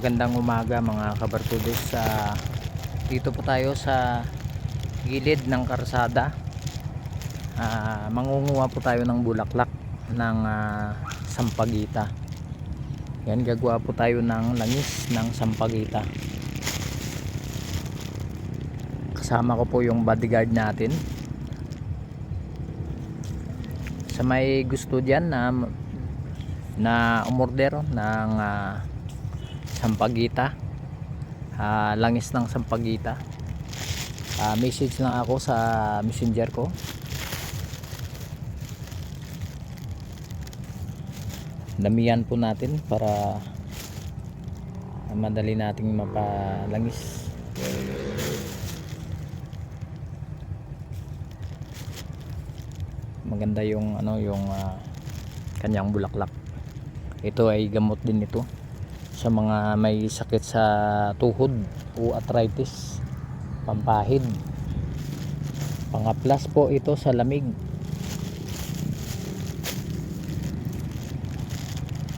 Magandang umaga mga kabartudes sa dito po tayo sa gilid ng karsada. Ah, mangunguha po tayo ng bulaklak ng ah, sampagita. Yan gagawa po tayo ng langis ng sampagita. Kasama ko po yung bodyguard natin. Sa may gusto diyan na na umorder ng ah, sampagita. Ah, langis ng sampagita. Ah, message lang ako sa messenger ko. Damihan po natin para madali nating mapalangis. Maganda yung ano yung ah, kanyang bulaklak. Ito ay gamot din ito sa mga may sakit sa tuhod o arthritis pampahid. Pangaplas po ito sa lamig.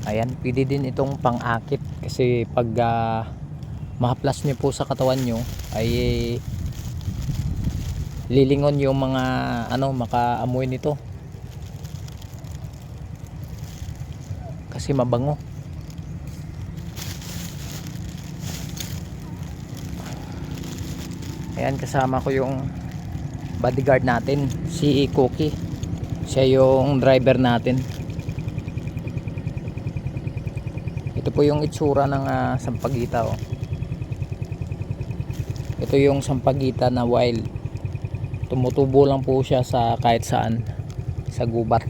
Ayan pwede din itong pangakit kasi pag ah, mahaplas nyo po sa katawan nyo ay lilingon yung mga ano makaamoy nito. Kasi mabango Ayan kasama ko yung bodyguard natin, si Cookie. Siya yung driver natin. Ito po yung itsura ng ah, sampagita oh. Ito yung sampagita na wild. Tumutubo lang po siya sa kahit saan sa gubat.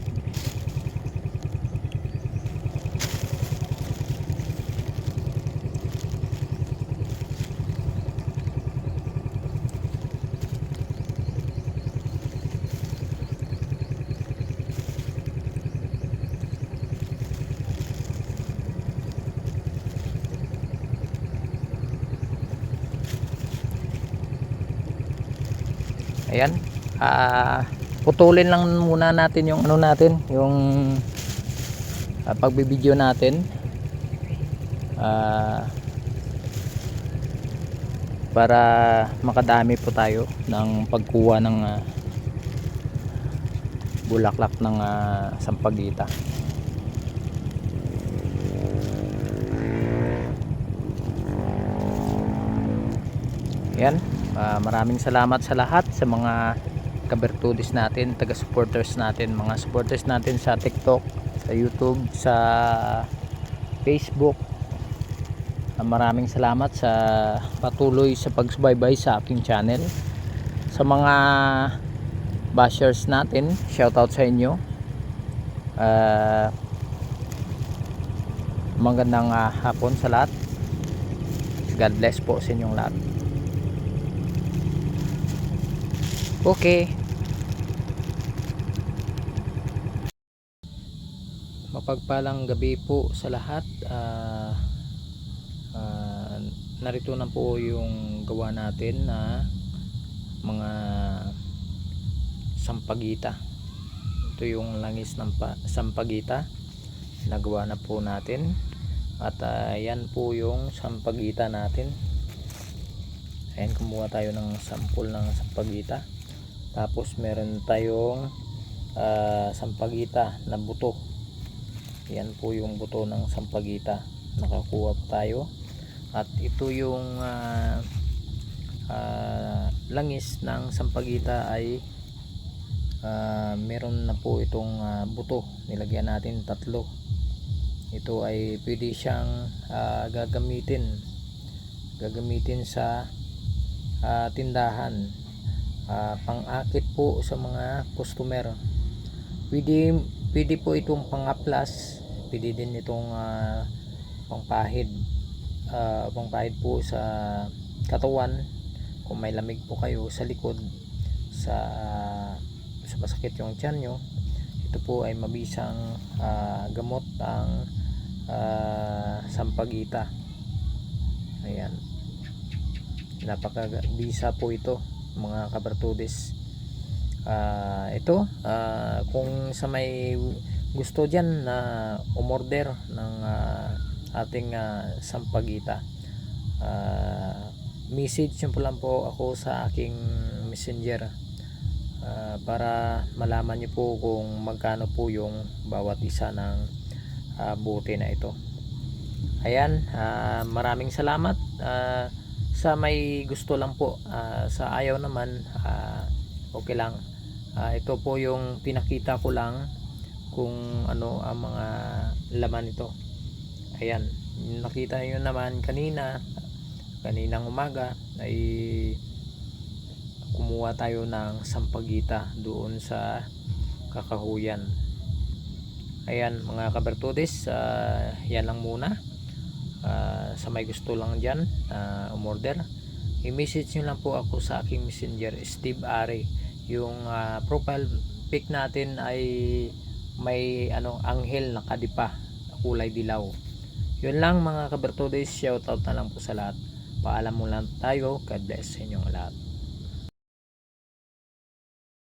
Ayan. Ah, putulin lang muna natin yung ano natin, yung ah, pagbibideo natin. Ah, para makadami po tayo ng pagkuha ng ah, bulaklak ng ah, sampagita. Yan. Ah, maraming salamat sa lahat sa mga kabertudis natin, taga-supporters natin, mga supporters natin sa TikTok, sa YouTube, sa Facebook. Ah, maraming salamat sa patuloy sa pagsubaybay sa aking channel. Sa mga bashers natin, shoutout sa inyo. Ah, magandang ah, hapon sa lahat. God bless po sa inyong lahat. Okay. Mapagpalang gabi po sa lahat. Ah, ah, narito na po yung gawa natin na mga sampagita. Ito yung langis ng pa- sampagita. Nagawa na po natin. At yan po yung sampagita natin. Ayan, kumuha tayo ng sample ng sampagita. Tapos meron tayong ah, sampagita na buto. Yan po yung buto ng sampagita. Nakakuha tayo. At ito yung ah, ah, langis ng sampagita ay ah, meron na po itong ah, buto. Nilagyan natin tatlo. Ito ay pwede siyang ah, gagamitin. Gagamitin sa ah, tindahan Ah, pang-akit po sa mga customer. Pwede, pwede po itong pang-aplas. Pwede din itong ah, pangpahid. Ah, pangpahid po sa katawan. Kung may lamig po kayo sa likod sa sa masakit yung tiyan nyo ito po ay mabisang ah, gamot ang ah, sampagita. Ayan. Napakabisa po ito mga kabartudes Ah, ito ah, kung sa may gusto dyan na umorder ng ah, ating ah, sampagita. Ah, message nyo po lang po ako sa aking messenger ah, para malaman nyo po kung magkano po yung bawat isa ng ah, bote na ito. Ayan, ah, maraming salamat. Ah, sa may gusto lang po, ah, sa ayaw naman, ah, okay lang. Ah, ito po yung pinakita ko lang kung ano ang mga laman nito. Ayan, nakita niyo naman kanina, kaninang umaga ay kumuha tayo ng sampagita doon sa kakahuyan. Ayan mga kabertudes, ah, yan lang muna. Ah, sa may gusto lang dyan, uh, umorder. I-message nyo lang po ako sa aking messenger, Steve Ari. Yung ah, profile pic natin ay may ano anghel na kadipa, kulay dilaw. Yun lang mga kabertudes, shoutout na lang po sa lahat. Paalam mo lang tayo. God bless sa inyong lahat.